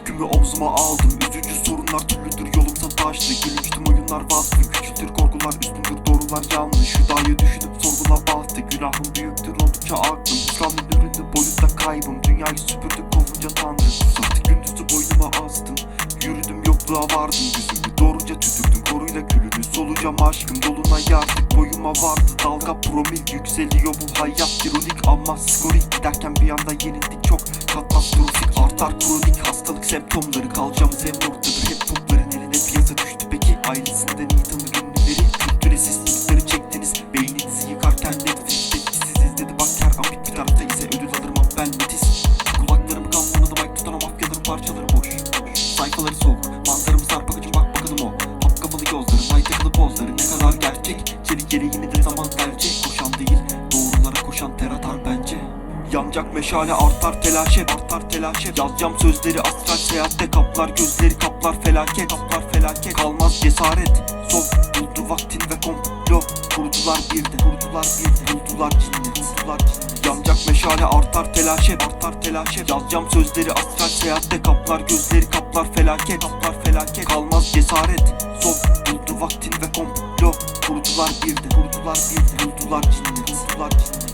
Yükümü omzuma aldım. Üzücü sorunlar türlüdür yolumsa taştı. Gülünçtüm oyunlar bastı. Küçüktür korkular üstündür doğrular yanlış. Şu dağı düşünüp sorgula bastı Günahım büyüktür oldukça aklım Hüsranın ürünü boyutta kaybım. Dünyayı süpürdük kovunca tanrı Susatı gündüzü boynuma astım. Yürüdüm yokluğa vardım. Yüzümü doğrunca tütürdüm koruyla külünü Solucam aşkım. Dolunay artık boyuma vardı. Dalga promil yükseliyor bu hayat ironik ama skorik Giderken bir anda yenildik çok katastrofik Artar kronik hastalık semptomları Kalacağımız en ortadır hep topların eline Piyasa düştü. Peki ailesinden iyi tanır ünlüleri Kültüre sislikleri çektiniz Beyninizi yıkarken Netflix etkisiz izledi Bak her an bir tarafta ise ödül alırım ama ben netiz. Kulaklarım da mic tutan mafyaların parçaları boş. Sayfaları soğuk Manzaramı sarpakacım bak bakalım o. Hap kapalı gözlerin ay takılı pozları Ne kadar gerçek? Çelik yeleğini zaman Yanacak meşale artar telaşe artar telaşe Yazacağım sözleri astral seyahatte kaplar gözleri kaplar felaket kaplar felaket. Kalmaz cesaret sol buldu vaktin ve komplo Kurdular bir de kurdular bir de buldular cinnet buldular cinnet Yanacak meşale artar telaşe artar telaşe Yazacağım sözleri astral seyahatte kaplar gözleri kaplar felaket kaplar felaket. Kalmaz cesaret sol buldu vaktin ve komplo Kurdular bir de kurdular bir de buldular cinnet buldular cinnet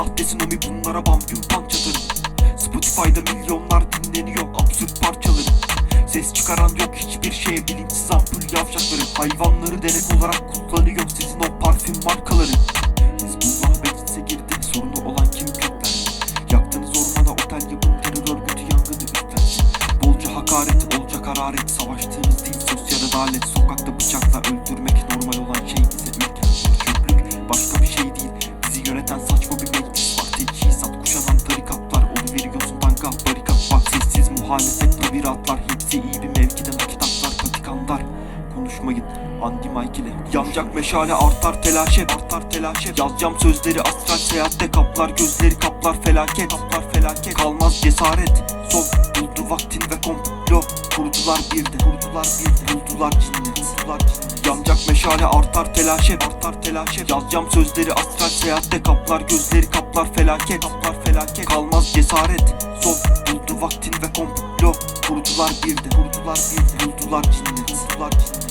Sahtesin omi bunlara bam gün atarım Spotify'da milyonlar dinleniyor absürt parçaları Ses çıkaran yok hiçbir şeye bilinçsiz ampul yavşakları Hayvanları denek olarak kullanıyor sizin o parfüm markaları. Hizbullah meclise girdi sorunu olan kim kökler Yaktınız ormana otel yapın terör örgütü yangını üstlensin Bolca hakaret olacak hararet Savaştığımız değil sosyal adalet Sokakta bıçakla öldürmek muhalefet tabiratlar Hepsi iyi bir mevkide nakit aklar patikandar Konuşmayın Andy Mike ile Yanacak meşale artar telaşe artar telaşe Yazacağım sözleri astral seyahatte kaplar gözleri kaplar felaket kaplar felaket. Kalmaz cesaret sol buldu vaktin ve komplo Kurdular bir de kurdular bir de buldular cinnet buldular cinnet. Yanacak meşale artar telaşe artar telaşe Yazacağım sözleri astral seyahatte kaplar gözleri kaplar felaket kaplar felaket. Kalmaz cesaret sol buldu vaktin ve komplo. Kurdular bir kurdular bir de cinnet. Buldular cinnet